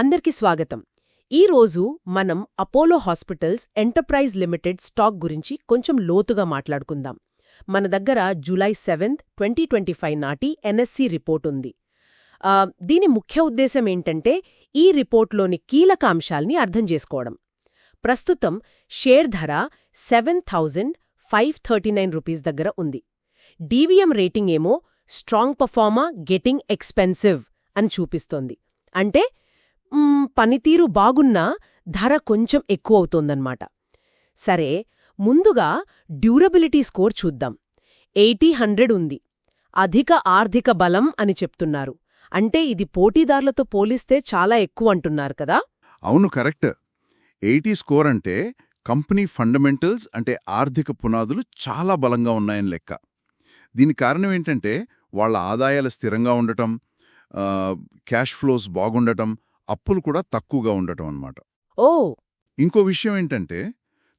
అందరికీ స్వాగతం. ఈరోజు మనం Apollo hospitals enterprise limited stock గురించి కొంచెం లోతుగా మాట్లాడుకుందాం. మన దగ్గర July seventh twenty twenty five నాటి ఎన్ఎస్సి రిపోర్ట్ ఉంది. దీని ముఖ్య ఉద్దేశం ఏంటంటే ఈ రిపోర్ట్లోని కీలక అంశాల్ని అర్థం చేసుకోవడం. ప్రస్తుతం షేర్ ధర seven thousand five thirty nine rupees దగ్గర ఉంది. డీవీఎం రేటింగ్ ఏమో స్ట్రాంగ్ పర్ఫార్మా గెటింగ్ ఎక్స్పెన్సివ్ అని చూపిస్తోంది. అంటే పనితీరు బాగున్నా ధర కొంచెం ఎక్కువవుతోందన్నమాట సరే ముందుగా డ్యూరబిలిటీ స్కోర్ చూద్దాం. ఎయిటీ హండ్రెడ్ ఉంది. అధిక ఆర్థిక బలం అని చెప్తున్నారు. అంటే ఇది పోటీదారులతో పోలిస్తే చాలా ఎక్కువ అంటున్నారు కదా? అవును కరెక్ట్. ఎయిటీ స్కోర్ అంటే కంపెనీ ఫండమెంటల్స్ అంటే ఆర్థిక పునాదులు చాలా బలంగా ఉన్నాయని లెక్క. దీని కారణం ఏంటంటే వాళ్ళ ఆదాయాలు స్థిరంగా ఉండటం క్యాష్ ఫ్లోస్ బాగుండటం అప్పులు కూడా తక్కువగా ఉండటం అన్నమాట. ఓ! ఇంకో విషయం ఏంటంటే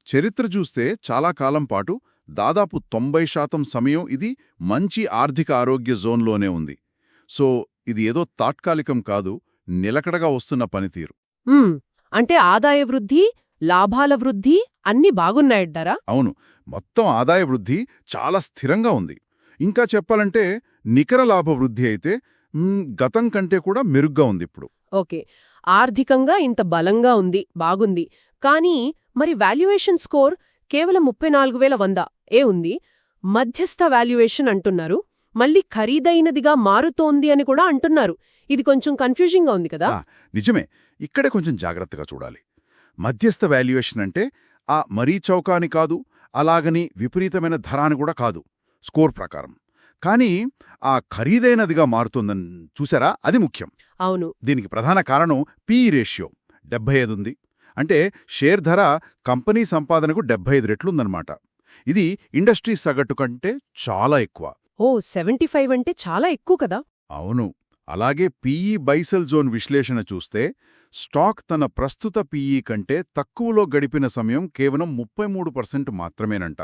చరిత్ర చూస్తే చాలా కాలం పాటు దాదాపు తొంభై శాతం సమయం ఇది మంచి ఆర్థిక ఆరోగ్య జోన్లోనే ఉంది. సో ఇది ఏదో తాత్కాలికం కాదు నిలకడగా వస్తున్న పనితీరు. అంటే ఆదాయ వృద్ధి లాభాల వృద్ధి అన్నీ బాగున్నాయంటారా? అవును. మొత్తం ఆదాయ వృద్ధి చాలా స్థిరంగా ఉంది. ఇంకా చెప్పాలంటే నికర లాభ వృద్ధి అయితే గతం కంటే కూడా మెరుగ్గా ఉంది ఇప్పుడు. ఓకే. ఆర్థికంగా ఇంత బలంగా ఉంది బాగుంది. కానీ మరి వాల్యుయేషన్ స్కోర్ కేవలం ముప్పై నాలుగు వేల వంద ఏ ఉంది? మధ్యస్థ వాల్యుయేషన్ అంటున్నారు. మళ్ళీ ఖరీదైనదిగా మారుతోంది అని కూడా అంటున్నారు. ఇది కొంచెం కన్ఫ్యూజింగ్గా ఉంది కదా? నిజమే. ఇక్కడే కొంచెం జాగ్రత్తగా చూడాలి. మధ్యస్థ వాల్యుయేషన్ అంటే ఆ మరీ చౌకాని కాదు అలాగని విపరీతమైన ధరాని కూడా కాదు. స్కోర్ ప్రకారం. కానీ ఆ ఖరీదైనదిగా మారుతుందని చూసారా? అది ముఖ్యం. అవును. దీనికి ప్రధాన కారణం పీఈ రేషియో. డెబ్బై ఐదు ఉంది. అంటే షేర్ ధర కంపెనీ సంపాదనకు డెబ్బై ఐదు రెట్లుందన్నమాట. ఇది ఇండస్ట్రీ సగటు కంటే చాలా ఎక్కువ. ఓ సెవెంటీ ఫైవ్ అంటే చాలా ఎక్కువ కదా? అవును. అలాగే పీఈ బైసెల్ జోన్ విశ్లేషణ చూస్తే స్టాక్ తన ప్రస్తుత పీఈ కంటే తక్కువలో గడిపిన సమయం కేవలం ముప్పై మూడు పర్సెంట్ మాత్రమేనంట.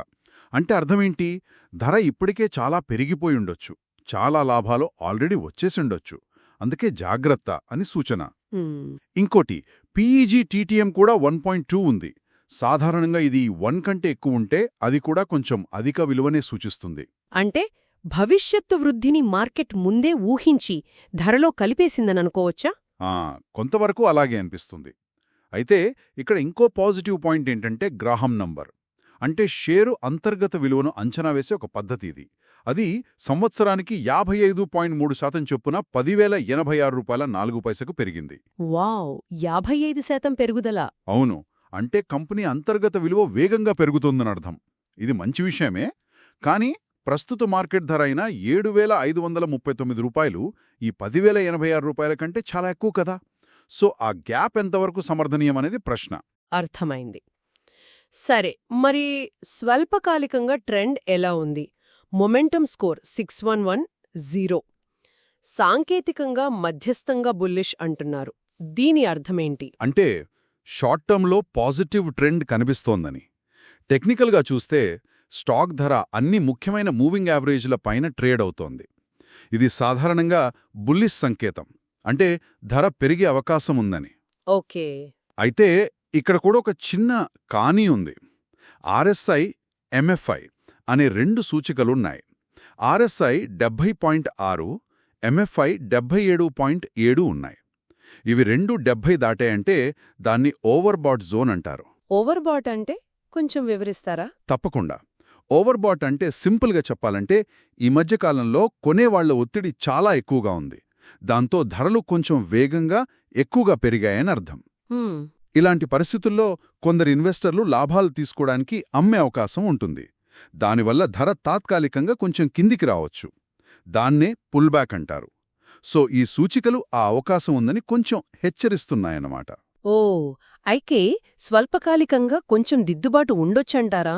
అంటే అర్థమేంటి? ధర ఇప్పటికే చాలా పెరిగిపోయుండొచ్చు చాలా లాభాలు ఆల్రెడీ వచ్చేసిండొచ్చు అందుకే జాగ్రత్త అని సూచన. ఇంకోటి పీఈజీ టీటీఎం కూడా వన్ పాయింట్ టూ ఉంది. సాధారణంగా ఇది వన్ కంటే ఎక్కువ ఉంటే అది కూడా కొంచెం అధిక విలువనే సూచిస్తుంది. అంటే భవిష్యత్తు వృద్ధిని మార్కెట్ ముందే ఊహించి ధరలో కలిపేసిందననుకోవచ్చా ఆ, కొంతవరకు అలాగే అనిపిస్తుంది. అయితే ఇక్కడ ఇంకో పాజిటివ్ పాయింట్ ఏంటంటే గ్రాహం నంబర్. అంటే షేరు అంతర్గత విలువను అంచనా వేసే ఒక పద్ధతి ఇది అది సంవత్సరానికి యాభై ఐదు పాయింట్ మూడు శాతం చొప్పున పదివేల ఎనభై ఆరు రూపాయల నాలుగు పైసకు పెరిగింది. వావ్! యాభై ఐదు శాతం పెరుగుదల. అవును. అంటే కంపెనీ అంతర్గత విలువ వేగంగా పెరుగుతుందని అర్థం. ఇది మంచి విషయమే. కానీ ప్రస్తుత మార్కెట్ ధర అయిన ఏడు వేల ఐదు వందల ముప్పై తొమ్మిది రూపాయలు ఈ పదివేల ఎనభై ఆరు రూపాయల కంటే చాలా ఎక్కువ కదా. సో ఆ గ్యాప్ ఎంతవరకు సమర్థనీయం అనేది ప్రశ్న. అర్థమైంది. సరే మరి స్వల్పకాలికంగా ట్రెండ్ ఎలా ఉంది? Momentum score six one one zero. సాంకేతికంగా మధ్యస్థంగా బుల్లిష్ అంటున్నారు. దీని అర్థమేంటి? అంటే షార్ట్ టర్మ్లో పాజిటివ్ ట్రెండ్ కనిపిస్తోందని. టెక్నికల్గా చూస్తే స్టాక్ ధర అన్ని ముఖ్యమైన మూవింగ్ యావరేజ్ల పైన ట్రేడ్ అవుతోంది. ఇది సాధారణంగా బుల్లిష్ సంకేతం. అంటే ధర పెరిగే అవకాశం ఉందని. ఓకే. అయితే ఇక్కడ కూడా ఒక చిన్న కానీ ఉంది. ఆర్ఎస్ఐ ఎంఎఫ్ఐ అనే రెండు సూచికలున్నాయి. ఆర్ఎస్ఐ డెబ్భై పాయింట్ ఆరు ఎంఎఫ్ఐ డెబ్భై ఏడు పాయింట్ ఏడు ఉన్నాయి. ఇవి రెండు డెబ్భై దాటాయంటే దాన్ని ఓవర్బాట్ జోన్ అంటారు. ఓవర్బాట్ అంటే కొంచెం వివరిస్తారా? తప్పకుండా. ఓవర్బాట్ అంటే సింపుల్గా చెప్పాలంటే ఈ మధ్యకాలంలో కొనేవాళ్ళ ఒత్తిడి చాలా ఎక్కువగా ఉంది. దాంతో ధరలు కొంచెం వేగంగా ఎక్కువగా పెరిగాయని అర్థం. ఇలాంటి పరిస్థితుల్లో కొందరు ఇన్వెస్టర్లు లాభాలు తీసుకోవడానికి అమ్మే అవకాశం ఉంటుంది. దానివల్ల ధర తాత్కాలికంగా కొంచెం కిందికి రావచ్చు. దాన్నే పుల్బ్యాక్ అంటారు. సో ఈ సూచికలు ఆ అవకాశం ఉందని కొంచెం హెచ్చరిస్తున్నాయన్నమాట. ఓ అయితే స్వల్పకాలికంగా కొంచెం దిద్దుబాటు ఉండొచ్చంటారా?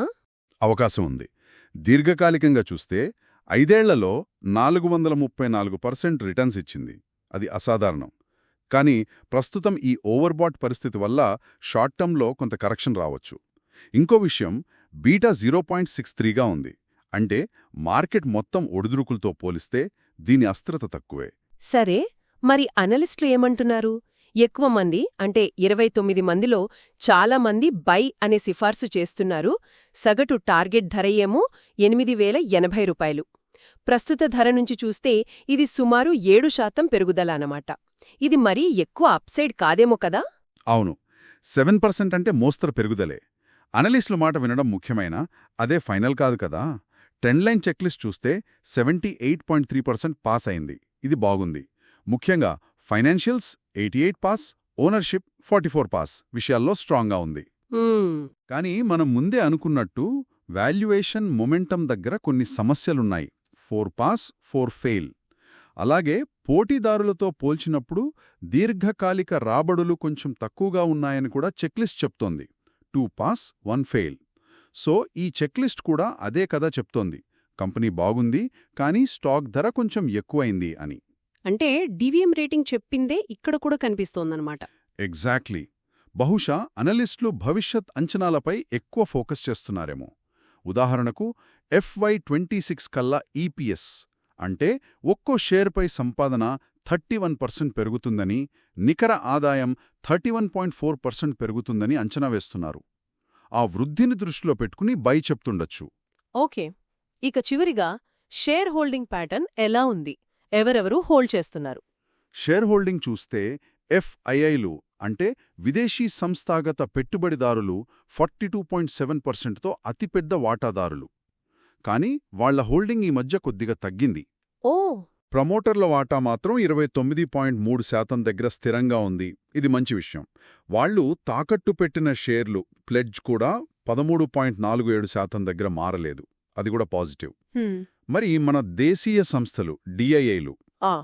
అవకాశం ఉంది. దీర్ఘకాలికంగా చూస్తే ఐదేళ్ళలో నాలుగు వందల ముప్పై నాలుగు పర్సెంట్ రిటర్న్స్ ఇచ్చింది. అది అసాధారణం. కానీ ప్రస్తుతం ఈ ఓవర్బాట్ పరిస్థితి వల్ల షార్ట్ టర్మ్లో కొంత కరెక్షన్ రావచ్చు. ఇంకో విషయం బీటా జీరో పాయింట్ సిక్స్ త్రీగా ఉంది. అంటే మార్కెట్ మొత్తం ఒడిదురుకులతో పోలిస్తే దీని అస్థిరత తక్కువే. సరే మరి అనలిస్టులు ఏమంటున్నారు? ఎక్కువ మంది అంటే ఇరవై తొమ్మిది మందిలో చాలా మంది బై అనే సిఫార్సు చేస్తున్నారు. సగటు టార్గెట్ ధర ఏమో ఎనిమిది వేల ఎనభై రూపాయలు. ప్రస్తుత ధర నుంచి చూస్తే ఇది సుమారు ఏడు శాతం పెరుగుదల అన్నమాట ఇది మరీ ఎక్కువ అప్సైడ్ కాదేమో కదా? అవును. సెవెన్ పర్సెంట్ అంటే మోస్తరు పెరుగుదలే. అనలిస్టుల మాట వినడం ముఖ్యమైన అదే ఫైనల్ కాదు కదా? ట్రెండ్ లైన్ చెక్లిస్ట్ చూస్తే seventy eight point three percent pass అయింది. ఇది బాగుంది. ముఖ్యంగా financials eighty eight pass ownership forty four pass విషయాల్లో స్ట్రాంగ్గా ఉంది. కానీ మనం ముందే అనుకున్నట్టు వాల్యుయేషన్ మొమెంటం దగ్గర కొన్ని సమస్యలున్నాయి. Four pass four fail. అలాగే పోటీదారులతో పోల్చినప్పుడు దీర్ఘకాలిక రాబడులు కొంచెం తక్కువగా ఉన్నాయని కూడా చెక్లిస్ట్ చెప్తోంది. Two pass one fail. So ఈ చెక్లిస్ట్ కూడా అదే కథ చెప్తోంది. కంపెనీ బాగుంది కానీ స్టాక్ ధర కొంచెం ఎక్కువైంది అని. అంటే డివిఎం రేటింగ్ చెప్పిందే ఇక్కడ కూడా కనిపిస్తోందన్నమాట. ఎగ్జాక్ట్లీ. బహుశా అనలిస్టులు భవిష్యత్ అంచనాలపై ఎక్కువ ఫోకస్ చేస్తున్నారేమో. ఉదాహరణకు ఎఫ్వై ట్వంటీ సిక్స్ కల్లా ఈపీఎస్ అంటే ఒక్కో షేర్పై సంపాదన థర్టీ వన్ పర్సెంట్ పెరుగుతుందని నికర ఆదాయం thirty one point four percent పెరుగుతుందని అంచనా వేస్తున్నారు. ఆ వృద్ధిని దృష్టిలో పెట్టుకుని బై చెప్తుండొచ్చు. ఓకే. ఇక చివరిగా షేర్ హోల్డింగ్ ప్యాటర్న్ ఎలా ఉంది? ఎవరెవరు హోల్డ్ చేస్తున్నారు? షేర్ హోల్డింగ్ చూస్తే ఎఫ్ఐఐలు అంటే విదేశీ సంస్థాగత పెట్టుబడిదారులు ఫార్టీ టూ పాయింట్ సెవెన్ పర్సెంట్తో అతిపెద్ద వాటాదారులు. కానీ వాళ్ళ హోల్డింగ్ ఈ మధ్య కొద్దిగా తగ్గింది. ఓ! ప్రమోటర్ల వాటా మాత్రం ఇరవై తొమ్మిది పాయింట్ మూడు శాతం దగ్గర స్థిరంగా ఉంది. ఇది మంచి విషయం. వాళ్ళు తాకట్టు పెట్టిన షేర్లు ప్లెడ్జ్ కూడా పదమూడు పాయింట్ నాలుగు ఏడు శాతం దగ్గర మారలేదు. అది కూడా పాజిటివ్. మరి మన దేశీయ సంస్థలు డిఐఐలు? ఆ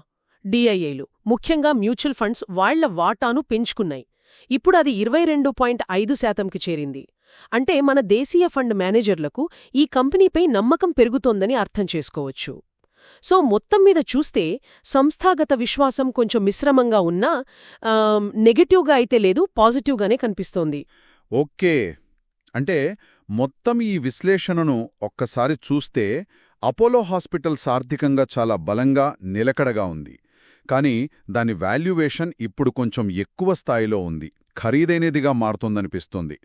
డిఐఐలు. ముఖ్యంగా మ్యూచువల్ ఫండ్స్ వాళ్ళ వాటాను పెంచుకున్నాయి. ఇప్పుడు అది ఇరవై రెండు పాయింట్ ఐదు శాతంకి చేరింది. అంటే మన దేశీయ ఫండ్ మేనేజర్లకు ఈ కంపెనీపై నమ్మకం పెరుగుతోందని అర్థం చేసుకోవచ్చు. సో మొత్తం మీద చూస్తే సంస్థాగత విశ్వాసం కొంచెం మిశ్రమంగా ఉన్నా నెగటివ్గా అయితే లేదు పాజిటివ్గానే కనిపిస్తోంది. ఓకే. అంటే మొత్తం ఈ విశ్లేషణను ఒక్కసారి చూస్తే అపోలో హాస్పిటల్స్ ఆర్థికంగా చాలా బలంగా నిలకడగా ఉంది. కానీ దాని వాల్యువేషన్ ఇప్పుడు కొంచెం ఎక్కువ స్థాయిలో ఉంది. ఖరీదైనదిగా మారుతోందనిపిస్తోంది.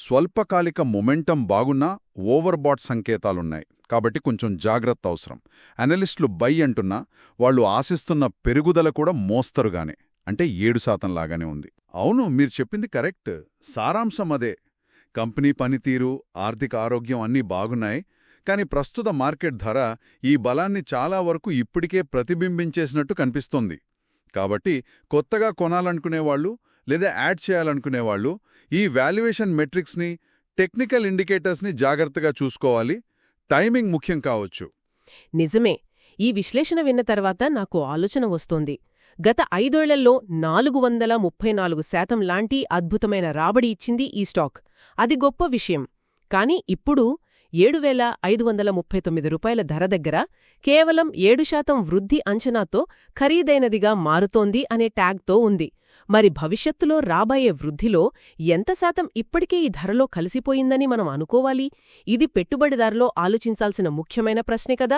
స్వల్పకాలిక మొమెంటం బాగున్నా ఓవర్బాట్ సంకేతాలున్నాయి. కాబట్టి కొంచెం జాగ్రత్త అవసరం. అనలిస్టులు బై అంటున్నా వాళ్ళు ఆశిస్తున్న పెరుగుదల కూడా మోస్తరుగానే అంటే ఏడు శాతం లాగానే ఉంది. అవును మీరు చెప్పింది కరెక్ట్. సారాంశం అదే. కంపెనీ పనితీరు ఆర్థిక ఆరోగ్యం అన్నీ బాగున్నాయి. కానీ ప్రస్తుత మార్కెట్ ధర ఈ బలాన్ని చాలా వరకు ఇప్పటికే ప్రతిబింబించేసినట్టు కనిపిస్తోంది. కాబట్టి కొత్తగా కొనాలనుకునేవాళ్ళు లేదా యాడ్ చేయాలనుకునేవాళ్ళు ఈ వాల్యుయేషన్ మెట్రిక్స్ని టెక్నికల్ ఇండికేటర్స్ని జాగ్రత్తగా చూసుకోవాలి. టైమింగ్ ముఖ్యం కావచ్చు. నిజమే. ఈ విశ్లేషణ విన్న తర్వాత నాకు ఆలోచన వస్తోంది. గత ఐదేళ్ళలో నాలుగు వందల ముప్పై నాలుగు శాతం లాంటి అద్భుతమైన రాబడి ఇచ్చింది ఈ స్టాక్. అది గొప్ప విషయం. కానీ ఇప్పుడు ఏడు వేల ఐదు వందల ముప్పై తొమ్మిది రూపాయల ధర దగ్గర కేవలం ఏడు శాతం వృద్ధి అంచనాతో ఖరీదైనదిగా మారుతోంది అనే ట్యాగ్తో ఉంది. మరి భవిష్యత్తులో రాబోయే వృద్ధిలో ఎంత శాతం ఇప్పటికే ఈ ధరలో కలిసిపోయిందని మనం అనుకోవాలి? ఇది పెట్టుబడిదారులో ఆలోచించాల్సిన ముఖ్యమైన ప్రశ్నే కదా.